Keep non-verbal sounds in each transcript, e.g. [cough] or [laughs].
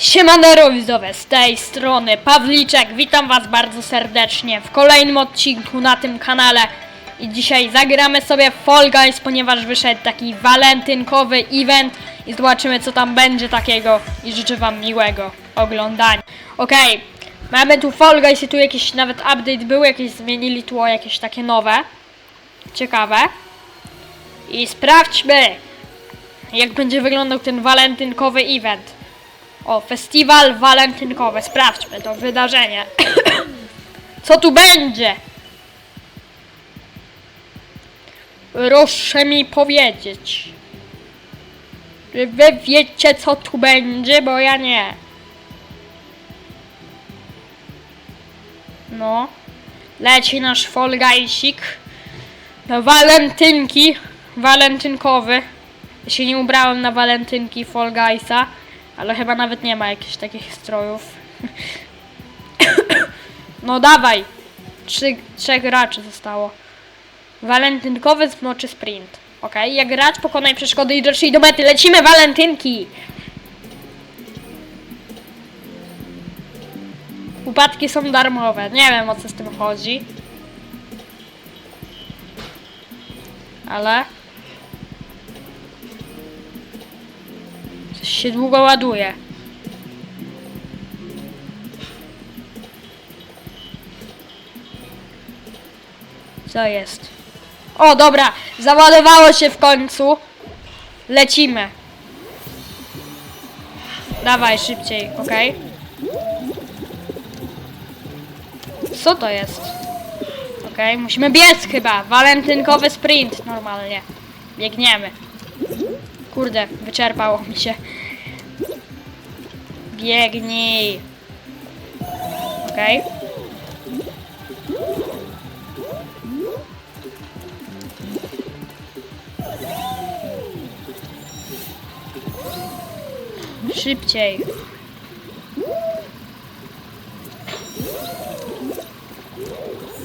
Siemanero widzowie, z tej strony Pawliczek, witam was bardzo serdecznie w kolejnym odcinku na tym kanale. I dzisiaj zagramy sobie Fall Guys, ponieważ wyszedł taki walentynkowy event i zobaczymy co tam będzie takiego. I życzę wam miłego oglądania. Okej, mamy tu Fall Guys i tu jakiś nawet update był, jakieś zmienili tło, jakieś takie nowe, ciekawe. I sprawdźmy jak będzie wyglądał ten walentynkowy event. O, festiwal walentynkowy. Sprawdźmy to wydarzenie. [coughs] Co tu będzie? Proszę mi powiedzieć. Czy wy wiecie co tu będzie, bo ja nie. No. Leci nasz Fall Guysik. No, walentynki. Walentynkowy. Ja się nie ubrałem na walentynki Fall Guysa. Ale chyba nawet nie ma jakichś takich strojów. [coughs] no dawaj! Trzy, trzech graczy zostało. Walentynkowy zmoczy sprint. Ok, jak grać, pokonaj przeszkody i dotrzyj do mety. Lecimy walentynki! Upadki są darmowe. Nie wiem o co z tym chodzi. Ale... Coś się długo ładuje. Co jest? O, dobra, załadowało się w końcu. Lecimy. Dawaj szybciej, ok? Co to jest? Ok, musimy biec chyba. Walentynkowy sprint normalnie. Biegniemy. Kurde, wyczerpało mi się. Biegnij. Okej. Szybciej.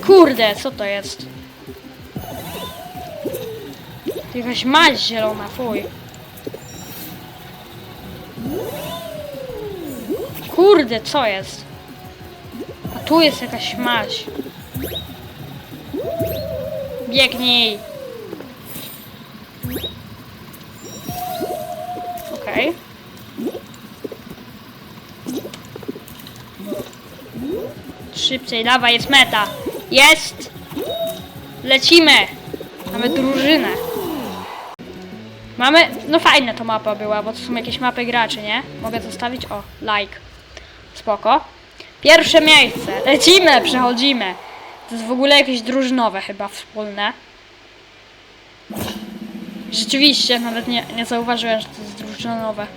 Kurde, co to jest? Jakaś maź zielona, fuj. Kurde, co jest? A tu jest jakaś maź. Biegnij. Okej. Szybciej, dawaj, jest meta. Jest! Lecimy! Mamy drużynę. Mamy, no fajna to mapa była, bo to są jakieś mapy graczy, nie? Mogę zostawić, o, like. Spoko. Pierwsze miejsce. Lecimy, przechodzimy. To jest w ogóle jakieś drużynowe chyba wspólne. Rzeczywiście, nawet nie, nie zauważyłem, że to jest drużynowe.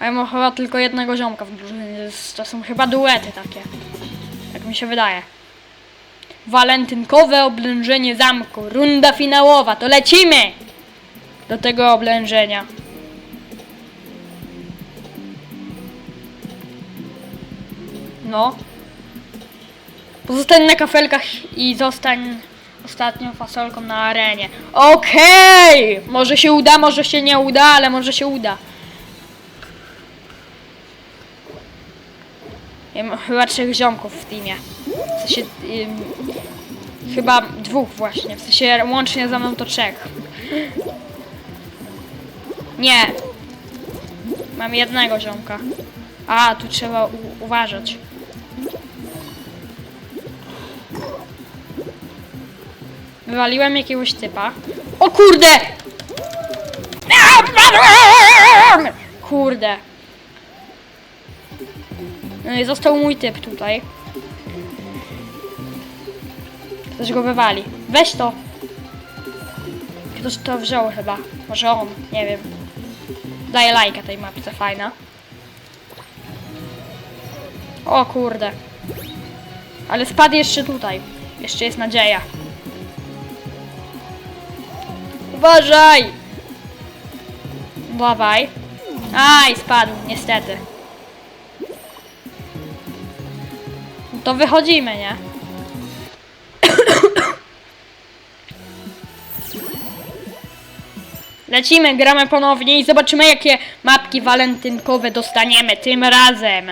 A ja mam chyba tylko jednego ziomka w drużynie. To, są chyba duety takie. Jak mi się wydaje. Walentynkowe oblężenie zamku. Runda finałowa. To lecimy! Do tego oblężenia. No. Pozostań na kafelkach i zostań ostatnią fasolką na arenie. Okej! Może się uda, może się nie uda, ale może się uda. Ja mam chyba trzech ziomków w teamie. W sensie... chyba dwóch właśnie. W sensie łącznie ze mną to trzech. Nie. Mam jednego ziomka. A, tu trzeba uważać. Wywaliłem jakiegoś typa. O kurde! Kurde. No i został mój typ tutaj. Ktoś go wywali. Weź to. Ktoś to wziął chyba. Może on, nie wiem. Daję lajka tej mapce, fajna. O kurde. Ale spadł jeszcze tutaj. Jeszcze jest nadzieja. Uważaj! Dawaj. Aj, spadł, niestety. No to wychodzimy, nie? [coughs] Lecimy, gramy ponownie i zobaczymy jakie mapki walentynkowe dostaniemy tym razem.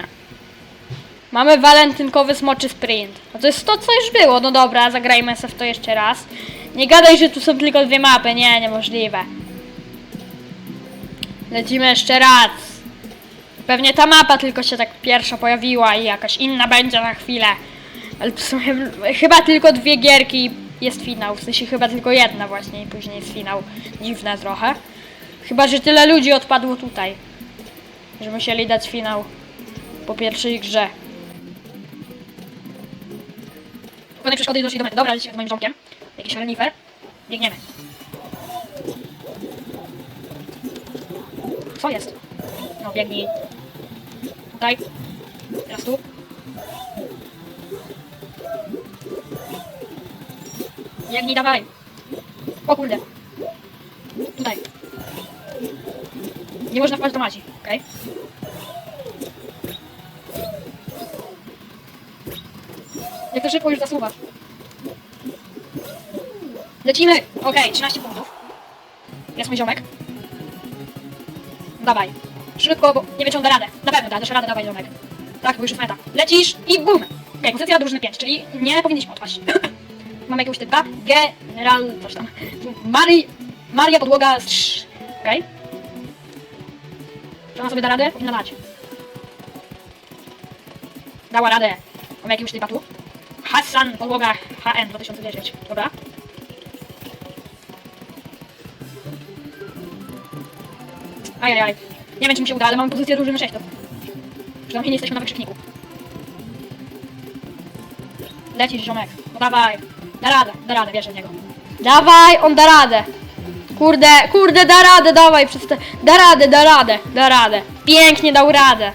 Mamy walentynkowy smoczy sprint. A to jest to, co już było. No dobra, zagrajmy sobie w to jeszcze raz. Nie gadaj, że tu są tylko dwie mapy. Nie, niemożliwe. Lecimy jeszcze raz. Pewnie ta mapa tylko się tak pierwsza pojawiła i jakaś inna będzie na chwilę. Ale w sumie chyba tylko dwie gierki jest finał. W sensie chyba tylko jedna właśnie i później jest finał. Dziwne trochę. Chyba, że tyle ludzi odpadło tutaj. Że musieli dać finał po pierwszej grze. Pewne przeszkody doszli do mety. Dobra, lecimy z moim żonkiem. Jakiś renifer. Biegniemy. Co jest? No, biegnij. Tutaj. Teraz tu. Biegnij, dawaj. O kurde. Tutaj. Nie można wpaść do maci, okej? Jak to szybko już zasuwasz. Lecimy! Okej, 13 punktów. Jest mój ziomek. Dawaj. Szybko, bo nie da radę. Na pewno da, dasz radę, dawaj ziomek. Tak, bo już jest meta. Lecisz i bum! Okej, pozycja drużyny 5, czyli nie powinniśmy odpaść. [laughs] Mamy jakiegoś typa. General, coś tam. Mari, Maria podłoga z trz. Okej. Czy ona sobie da radę? Powinna dać. Dała radę. Mamy jakiegoś typa tu. Hassan, podłoga HN 2010. Dobra. Ajajaj. Nie wiem, czy mi się uda, ale mamy pozycję drużyny 6. To... Przynajmniej nie jesteśmy na wykrzykniku. Lecisz, ziomek. No dawaj. Da radę, da radę, wierzę w niego. Dawaj, on da radę. Kurde, kurde, da radę, dawaj, przez te... Da radę, da radę, da radę. Pięknie dał radę.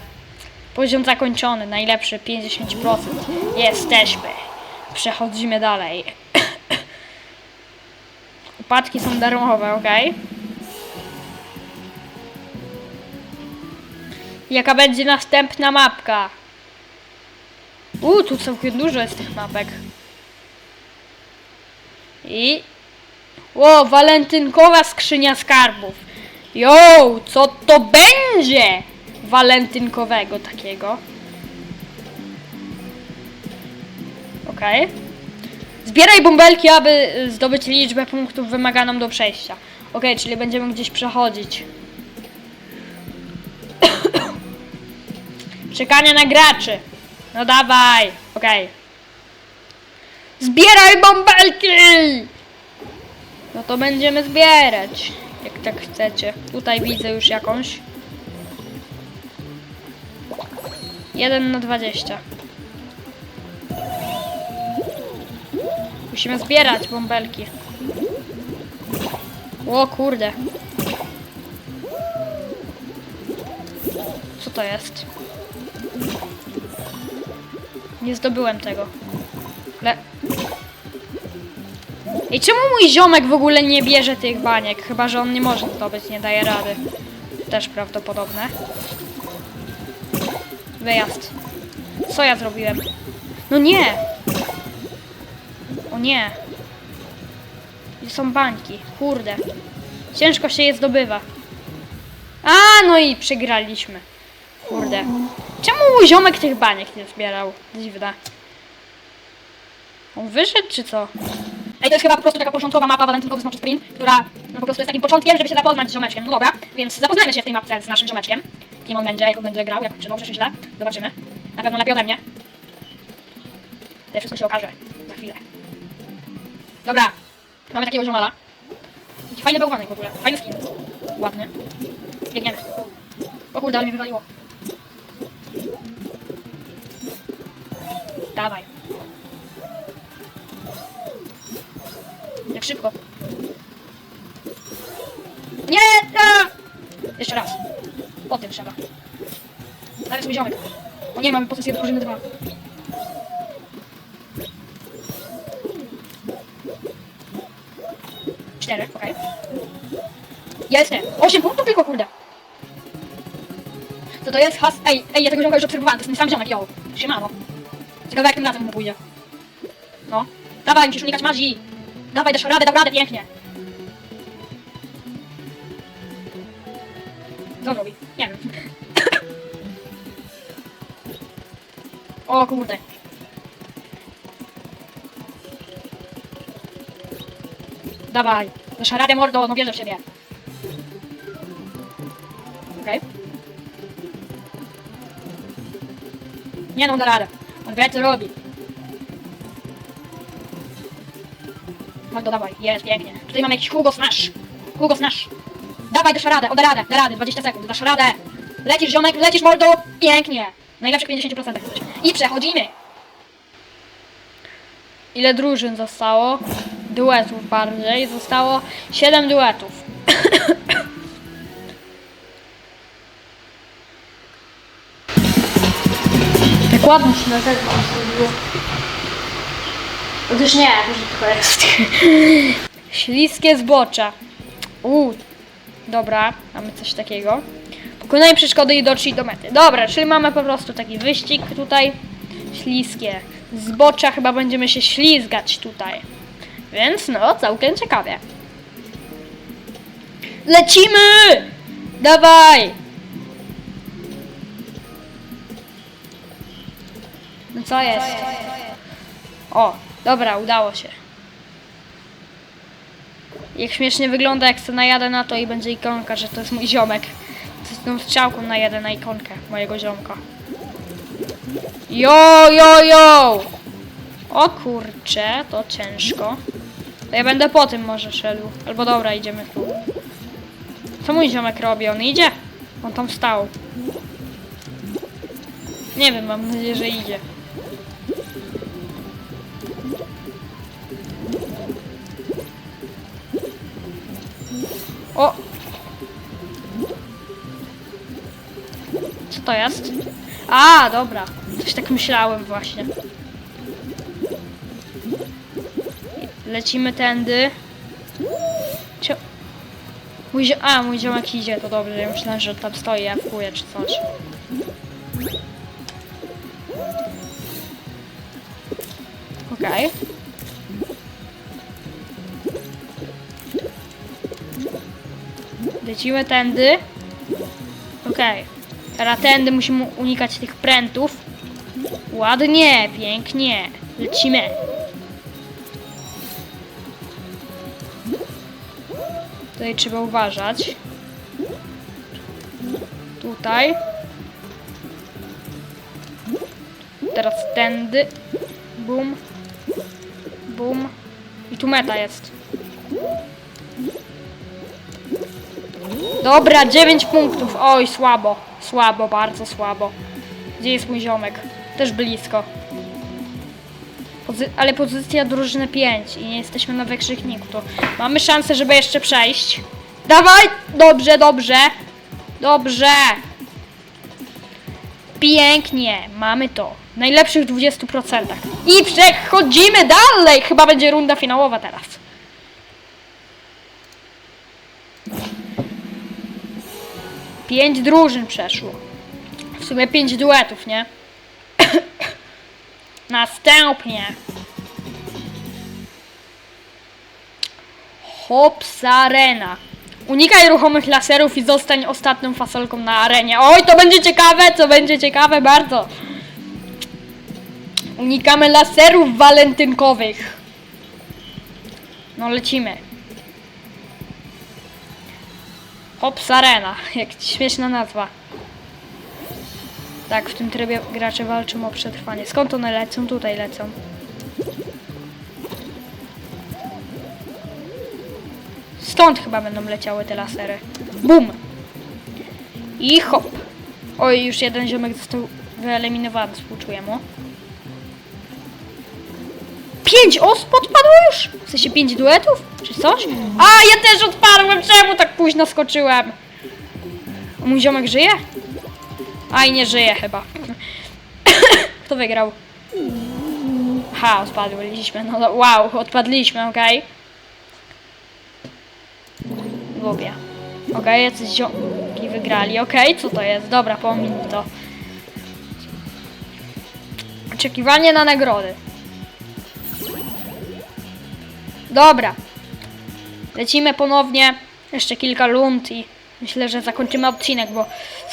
Poziom zakończony, najlepszy, 50%. Jesteśmy. Przechodzimy dalej. [coughs] Upadki są darmowe, ok? Jaka będzie następna mapka? U, tu całkiem dużo jest tych mapek. I... O, walentynkowa skrzynia skarbów. Jo, co to będzie? Walentynkowego takiego. Okej. Zbieraj bąbelki, aby zdobyć liczbę punktów wymaganą do przejścia. Okej, czyli będziemy gdzieś przechodzić. Czekanie na graczy. No dawaj. Okej. Zbieraj bąbelki! No to będziemy zbierać. Jak tak chcecie. Tutaj widzę już jakąś. 1 na 20. Musimy zbierać bąbelki. O kurde. Co to jest? Nie zdobyłem tego. Le... I czemu mój ziomek w ogóle nie bierze tych baniek? Chyba, że on nie może zdobyć, nie daje rady. Też prawdopodobne. Wyjazd. Co ja zrobiłem? No nie! O nie! Gdzie są bańki? Kurde. Ciężko się je zdobywa. A, no i przegraliśmy. Kurde. Czemu ziomek tych baniek nie zbierał? Dziwne. On wyszedł czy co? Ej, to jest chyba po prostu taka początkowa mapa walentynkowy Smoczy Sprint, która no, po prostu jest takim początkiem, żeby się zapoznać z ziomeczkiem. No dobra, więc zapoznajmy się w tej mapce z naszym ziomeczkiem. Kim on będzie, jak on będzie grał, jak, czy dobrze, czy źle. Zobaczymy. Na pewno lepiej ode mnie. To wszystko się okaże za chwilę. Dobra, mamy takiego ziomala. Fajny bałwanek w ogóle, fajny skin. Ładny. Biegniemy. O kurde, ale mnie wywaliło. Dawaj. Jak szybko. Nie! A! Jeszcze raz. Po tym trzeba. Dajmy sobie ziomek. O nie, mamy pozycję drużyny 2. Cztery, okej. Jestem. Osiem punktów tylko, kurde. Co to jest? Has... Ej, ej, ja tego ziomka już obserwowałem, to jest ten sam ziomek, yo. Siemano. Ciekawe jak tym razem mu pójdzie. No. Dawaj, musisz unikać magii. Dawaj, dasz radę, dał radę, pięknie. Co robi? Nie wiem. O kurde. Dawaj. Dasz radę mordo, no wierzę w siebie. Okej. Nie no, da radę. Co robi. Mordo, dawaj. Jest, pięknie. Tutaj mamy jakiś Hugo Smash. Hugo Smash. Dawaj, dasz radę, o, da radę, da radę, 20 sekund, dasz radę. Lecisz, ziomek, lecisz, mordo, pięknie. Najlepszych 50% jesteś. I przechodzimy. Ile drużyn zostało? Duetów bardziej. Zostało 7 duetów. [coughs] ładnie się na zewnątrz zrobiło. Otóż nie, to jest. [laughs] Śliskie zbocza. Uuu, dobra, mamy coś takiego. Pokonaj przeszkody i dotrzyj do mety. Dobra, czyli mamy po prostu taki wyścig tutaj. Śliskie zbocza, chyba będziemy się ślizgać tutaj. Więc no, całkiem ciekawie. Lecimy! Dawaj! Co jest? O, dobra, udało się. Jak śmiesznie wygląda, jak se najadę na to i będzie ikonka, że to jest mój ziomek. Z tą strzałką najadę na ikonkę mojego ziomka. Jo, jo, jo! O kurcze, to ciężko. To ja będę po tym może szedł. Albo dobra, idziemy tu. Co mój ziomek robi? On idzie? On tam stał. Nie wiem, mam nadzieję, że idzie. O! Co to jest? A, dobra. Coś tak myślałem właśnie. Lecimy tędy. Cio... Mój zio... A, mój ziomek idzie, to dobrze. Ja myślałem, że tam stoi, ja wkuję czy coś. Okej. Lecimy tędy. Okej. Teraz tędy musimy unikać tych prętów. Ładnie, pięknie. Lecimy. Tutaj trzeba uważać. Tutaj. Teraz tędy. Bum. Bum. I tu meta jest. Dobra, 9 punktów. Oj, słabo. Słabo, bardzo słabo. Gdzie jest mój ziomek? Też blisko. Pozy ale pozycja drużyny 5 i nie jesteśmy na wykrzykniku, to mamy szansę, żeby jeszcze przejść. Dawaj! Dobrze, dobrze. Dobrze. Pięknie, mamy to. W najlepszych 20%. I przechodzimy dalej! Chyba będzie runda finałowa teraz. Pięć drużyn przeszło. W sumie pięć duetów, nie? [coughs] Następnie. Hops Arena. Unikaj ruchomych laserów i zostań ostatnią fasolką na arenie. Oj, to będzie ciekawe, to będzie ciekawe bardzo. Unikamy laserów walentynkowych. No lecimy. Hops Arena, jak śmieszna nazwa. Tak, w tym trybie gracze walczą o przetrwanie. Skąd one lecą? Tutaj lecą. Stąd chyba będą leciały te lasery. Bum! I hop! Oj, już jeden ziomek został wyeliminowany, współczuję mu. Pięć osób odpadło już? W sensie pięć duetów? Czy coś? A, ja też odpadłem! Czemu tak późno skoczyłem? A mój ziomek żyje? A i nie żyje chyba. [coughs] Kto wygrał? Ha, odpadliśmy. No no, wow, odpadliśmy, okej. Lubię. Okej, jacyś ziomki wygrali. Okej, co to jest? Dobra, pominij to. Oczekiwanie na nagrody. Dobra. Lecimy ponownie. Jeszcze kilka lund i Myślę, że zakończymy odcinek, bo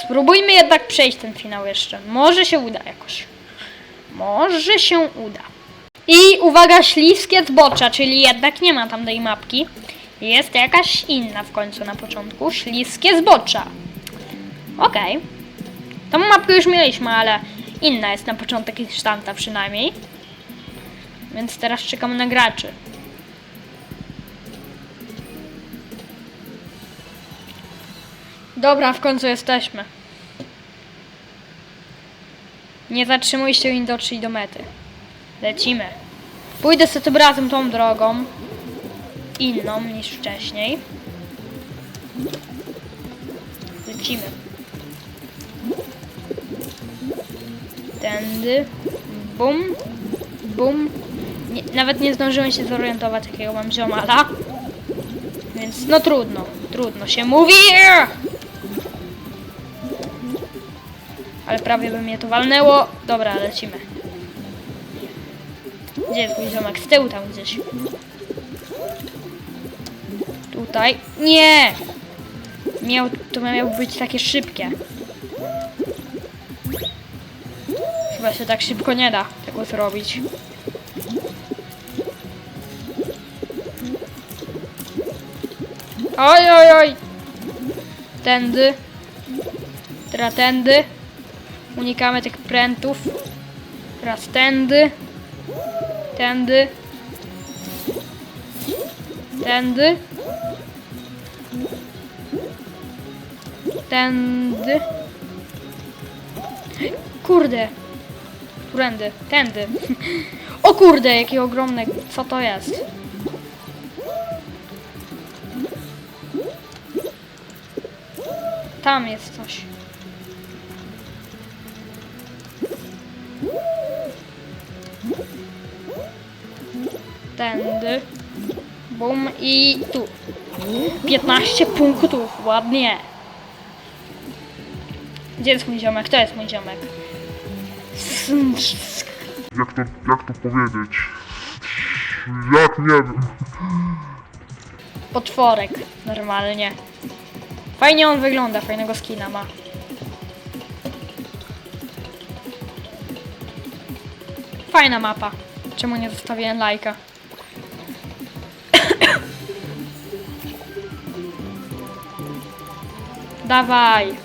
spróbujmy jednak przejść ten finał jeszcze. Może się uda jakoś. Może się uda. I uwaga, śliskie zbocza, czyli jednak nie ma tam tej mapki. Jest jakaś inna w końcu na początku. Śliskie zbocza. Okej. Tą mapkę już mieliśmy, ale inna jest na początek niż tamta przynajmniej. Więc teraz czekamy na graczy. Dobra, w końcu jesteśmy. Nie zatrzymuj się i dotrzyj do mety. Lecimy. Pójdę sobie tym razem tą drogą. Inną niż wcześniej. Lecimy. Tędy. Bum. Bum. Nie, nawet nie zdążyłem się zorientować, jakiego mam ziomala. Więc no trudno. Trudno się mówi. Ale prawie by mnie to walnęło. Dobra, lecimy. Gdzie jest mój ziomek? Z tyłu tam gdzieś. Tutaj. Nie! Miał, to miało być takie szybkie. Chyba się tak szybko nie da tego zrobić. Oj, oj, oj! Tędy. Teraz tędy. Unikamy tych prętów. Teraz tędy. Tędy. Tędy. Tędy. Kurde. Którędy? Tędy. [laughs] O kurde, jakie ogromne. Co to jest? Tam jest coś. Tędy. Bum i tu. 15 punktów, ładnie. Gdzie jest mój ziomek? To jest mój ziomek. jak to, jak to powiedzieć? Jak nie wiem. Potworek, normalnie. Fajnie on wygląda, fajnego skina ma. Fajna mapa. Czemu nie zostawiłem lajka? Dawaj.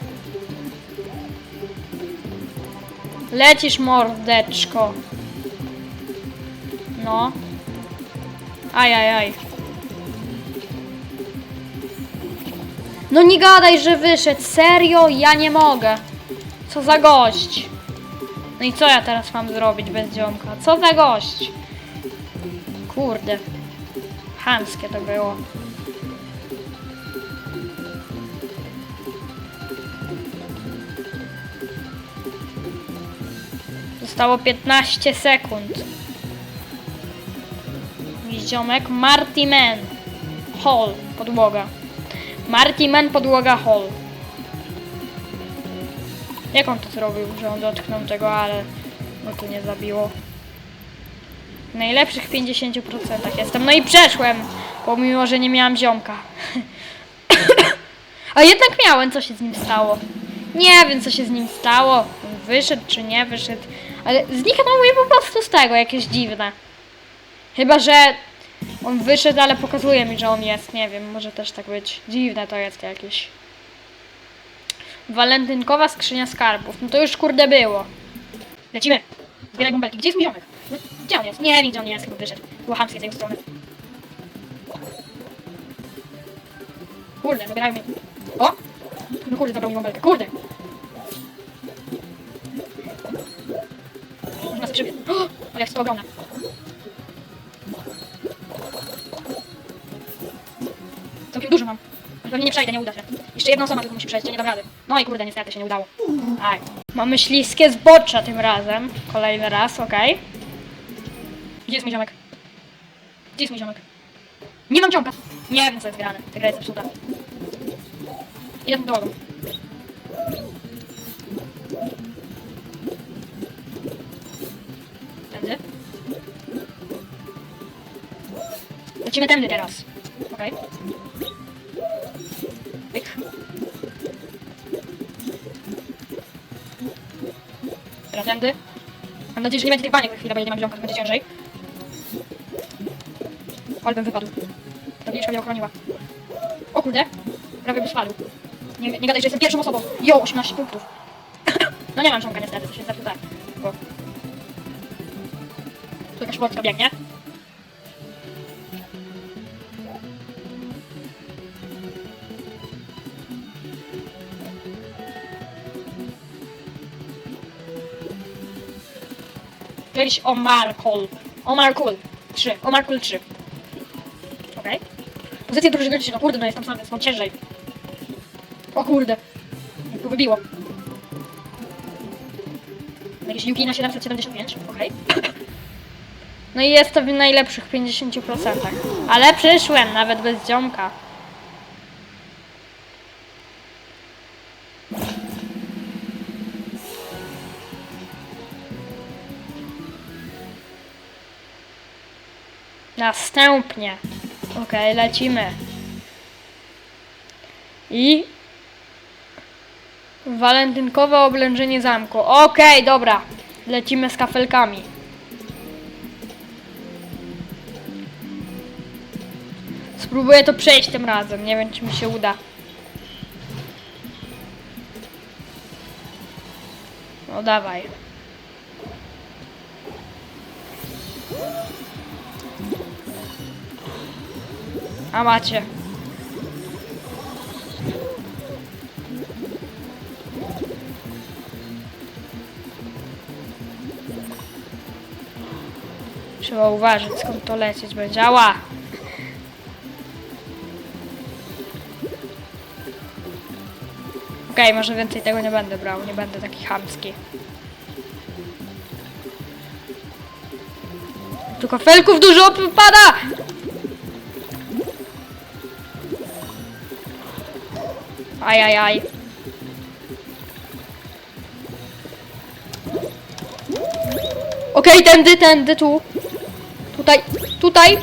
Lecisz mordeczko. No. Aj, aj, aj. No nie gadaj, że wyszedł. Serio? Ja nie mogę. Co za gość. No i co ja teraz mam zrobić bez ziomka? Co za gość? Kurde. Chamskie to było. Zostało 15 sekund. Ziomek Marty Man. Hall, podłoga. Marty Man, podłoga Hall. Jak on to zrobił, że on dotknął tego, ale no to nie zabiło. W najlepszych 50% jestem. No i przeszłem, pomimo, że nie miałam ziomka. [coughs] A jednak miałem, co się z nim stało. Nie wiem, co się z nim stało. Wyszedł czy nie wyszedł. Ale zniknął mi po prostu z tego, jakieś dziwne. Chyba, że on wyszedł, ale pokazuje mi, że on jest. Nie wiem, może też tak być. Dziwne to jest jakieś. Walentynkowa skrzynia skarbów. No to już kurde było. Lecimy. Zbieraj bąbelki. Gdzie jest mój ziomek? No, Gdzie on jest? Nie wiem, gdzie on jest, chyba wyszedł. Było z jego strony. Kurde, zabierajmy. O! No kurde, zabrał mi. Kurde! Sobie przebiec. O! Ale jest to ogromna. Całkiem dużo mam. Pewnie nie przejdę, nie uda się. Jeszcze jedna osoba tylko musi przejść, nie dam rady. No i kurde, niestety się nie udało. Aj. Mamy śliskie zbocza tym razem. Kolejny raz, okej. Gdzie jest mój ziomek? Gdzie jest mój ziomek? Nie mam ziomka! Nie wiem co jest grane. Ta gra jest zepsuta. Idę tą drogą. Lecimy tędy teraz. Okej. Okay. Pyk. Teraz tędy. Mam nadzieję, że nie będzie tych baniek na chwilę, bo ja nie mam ziomka, to będzie ciężej. Olbym wypadł. Tabliczka mnie ochroniła. O kurde, prawie by spadł. Nie, nie gadaj, że jestem pierwszą osobą. Jo, 18 punktów. [coughs] no nie mam ziomka niestety, to się tutaj. Bo... Tu jakaś mocno biegnie. Jakiś Omarkol. Omarkul 3. Omarkul 3. Okej. Okay. Pozycję drużyny się, no kurde, no jestem sam, więc mam ciężej. O kurde. Jak go wybiło. Jakieś Yuki na 775, okej. No i jest to w najlepszych 50%. Ale przyszłem, nawet bez ziomka. Następnie. Okej, lecimy. I walentynkowe oblężenie zamku. Okej, dobra. Lecimy z kafelkami. Spróbuję to przejść tym razem. Nie wiem, czy mi się uda. No dawaj. A macie. Trzeba uważać skąd to lecieć będzie. Ała! Okej, może więcej tego nie będę brał, nie będę taki chamski. Tu kafelków dużo pada! Aj, aj, aj. Okej, tędy, tędy, tu. Tutaj, tutaj,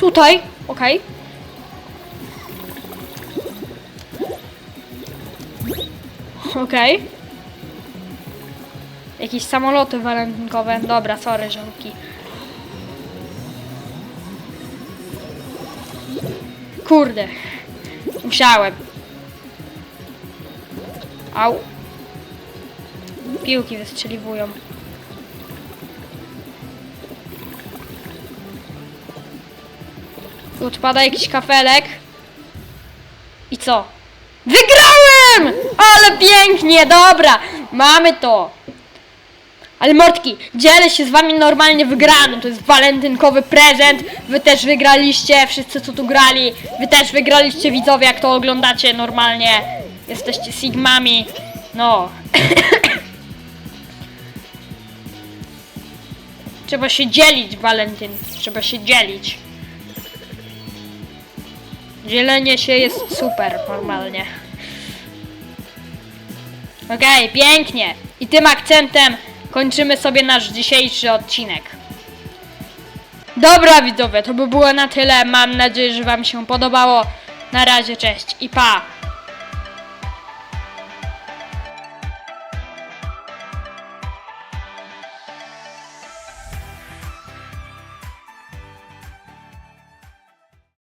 tutaj, okej. Okej. Jakieś samoloty walentynkowe. Dobra, sorry, żonki. Kurde. Musiałem. Au. Piłki wystrzeliwują. Odpada jakiś kafelek. I co? Wygrałem! Ale pięknie, dobra! Mamy to! Ale mordki, dzielę się z wami normalnie wygranym. To jest walentynkowy prezent. Wy też wygraliście, wszyscy co tu grali. Wy też wygraliście widzowie, jak to oglądacie normalnie. Jesteście sigmami. No. [coughs] Trzeba się dzielić, Walentyn. Trzeba się dzielić. Dzielenie się jest super normalnie. Okej, pięknie. I tym akcentem kończymy sobie nasz dzisiejszy odcinek. Dobra widzowie, to by było na tyle. Mam nadzieję, że wam się podobało. Na razie, cześć i pa!